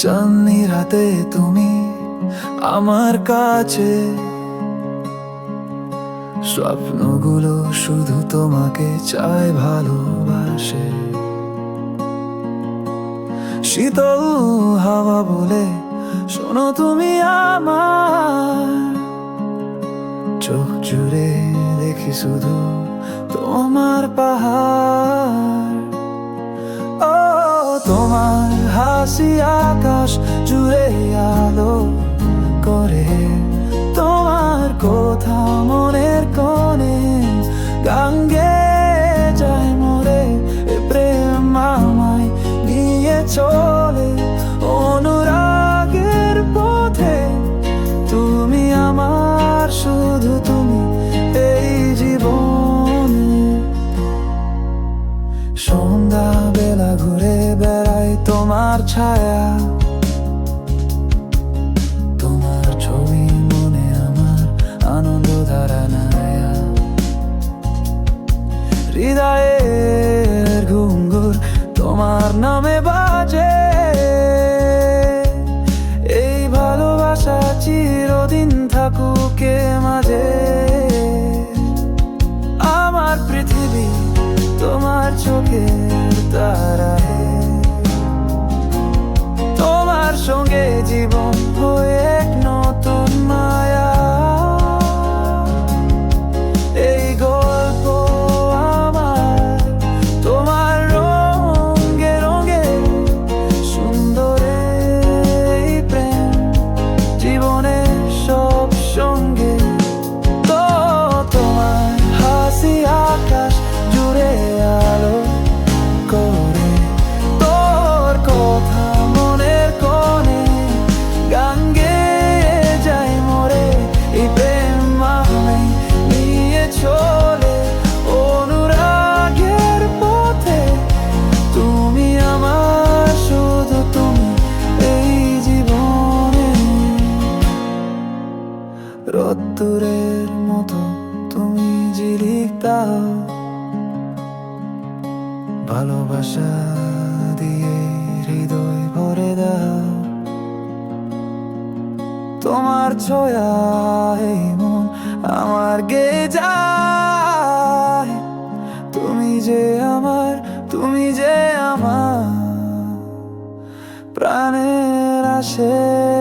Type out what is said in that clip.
চাঁদনি রাতে তুমি আমার কাছে। স্বপ্নগুলো শুধু তোমাকে চায় ভালোবাসে। শীতল হাওয়া বলে, শোনো তুমি আমার। চোখ জুড়ে দেখি শুধু তোমার পাহাড়। ও, তোমার হাসি আকাশ জুড়ে আলো করে। তোমার কথা মনের কোণে গাঙ্গে যায় মরে। প্রেম আমায় নিয়ে চলে। অনুরাগের পথে তুমি আমার, শুধু তুমি এই জীবনে। সন্ধ্যা বেলা ঘুরে বেড়াই তোমার ছায়া। তোমার ছবি মনে আমার আনন্দ ধারা নায়া। হৃদয়ের ঘুঙ্গুর তোমার নামে বাজে। এই ভালোবাসা চিরদিন থাকুকে মাঝে। আমার পৃথিবী তোমার চোখের তারায়। রোদ্দুরের মতো তুমি জিলিক দাও ভালোবাসা দিয়ে হৃদয় ভরে দাও। তোমার ছোয়া মন আমার গে যায়। তুমি যে আমার, তুমি যে আমার প্রাণের আসে